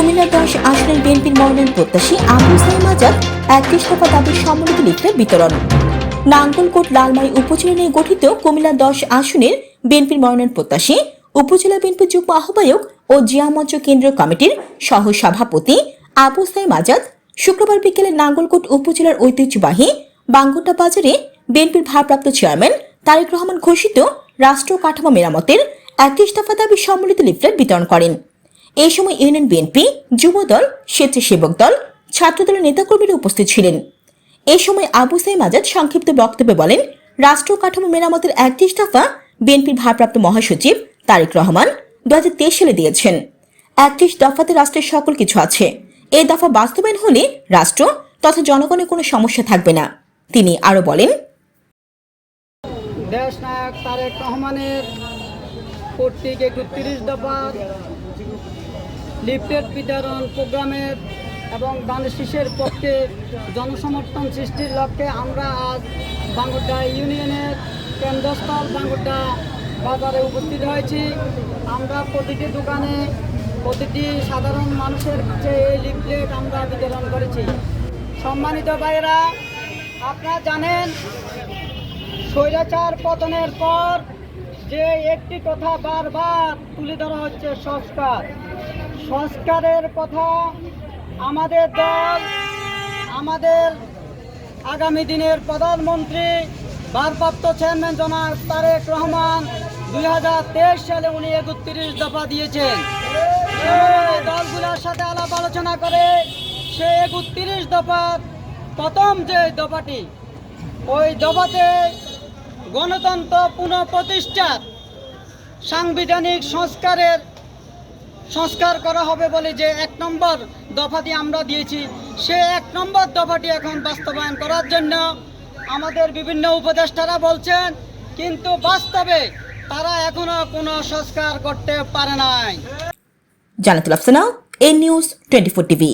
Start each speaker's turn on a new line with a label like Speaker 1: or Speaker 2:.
Speaker 1: কুমিল্লা দশ আসনের বিএনপির মনোনয়ন প্রত্যাশী আবু সাইম আজাদ। একত্রিশ দফা দাবির সম্মিলিত লিফলেট বিতরণ। নাঙ্গলকোট লালমাই উপজেলা নিয়ে গঠিত কুমিল্লা দশ আসনের বিএনপির মনোনয়ন প্রত্যাশী, উপজেলা বিএনপির যুগ্ম আহ্বায়ক ও জিয়া মঞ্চ কেন্দ্রীয় কমিটির সহ সভাপতি আবু সাইম আজাদ। শুক্রবার বিকেলে নাঙ্গলকোট উপজেলার ঐতিহ্যবাহী বাঙ্গুটা বাজারে বিএনপির ভারপ্রাপ্ত চেয়ারম্যান তারেক রহমান ঘোষিত রাষ্ট্র কাঠামো মেরামতের একত্রিশ দফা দাবি সম্মিলিত লিফলেট বিতরণ করেন। এই সময় ইউনিয়ন বিএনপি যুবদল, স্বেচ্ছাসেবক দল ছাত্রদলের নেতাকর্মীরা উপস্থিত ছিলেন। এই সময় আবু সাইম আজাদ সংক্ষিপ্ত বক্তব্যে বলেন, রাষ্ট্র কাঠামো মেরামতের একত্রিশ দফা বিএনপির ভারপ্রাপ্ত মহাসচিব তারেক রহমান দু সালে দিয়েছেন। একত্রিশ দফাতে রাষ্ট্রের সকল কিছু আছে। এই দফা বাস্তবায়ন হলে রাষ্ট্র তথা জনগণের কোনো সমস্যা থাকবে না। তিনি আরও বলেন
Speaker 2: তারেক রহমানের কর্তৃক একত্রিশ দফা লিফলেট বিতরণ প্রোগ্রামের এবং দানশিসের পক্ষে জনসমর্থন সৃষ্টির লক্ষ্যে আমরা আজ বাঙ্গুরডা ইউনিয়নের কেন্দ্রস্থল বাঙ্গুরডা বাজারে উপস্থিত হয়েছি। আমরা প্রতিটি দোকানে প্রতিটি সাধারণ মানুষের কাছে এই লিফলেট আমরা বিতরণ করেছি। সম্মানিত ভাইয়েরা, আপনারা জানেন, স্বৈরাচার পতনের পর যে একটি কথা বারবার তুলে ধরা হচ্ছে সংস্কার। সংস্কারের কথা আমাদের দল, আমাদের আগামী দিনের প্রধানমন্ত্রী, ভারপ্রাপ্ত চেয়ারম্যান জনাব তারেক রহমান দু হাজার তেইশ সালে উনি একত্রিশ দফা দিয়েছেন। দলগুলোর সাথে আলাপ আলোচনা করে সে একত্রিশ দফার প্রথম যে দফাটি, ওই দফাতে গণতন্ত্র পুনঃপ্রতিষ্ঠা সাংবিধানিক সংস্কারের সংস্কার করা হবে বলে যে এক নম্বর দফাটি আমরা দিয়েছি, সে এক নম্বর দফাটি এখন বাস্তবায়ন করার জন্য আমাদের বিভিন্ন উপদেষ্টারা বলছেন, কিন্তু বাস্তবে তারা এখনও কোনো সংস্কার করতে পারে নাই।
Speaker 1: জানাতুল আফসানা, এ নিউজ টোয়েন্টি ফোর টিভি।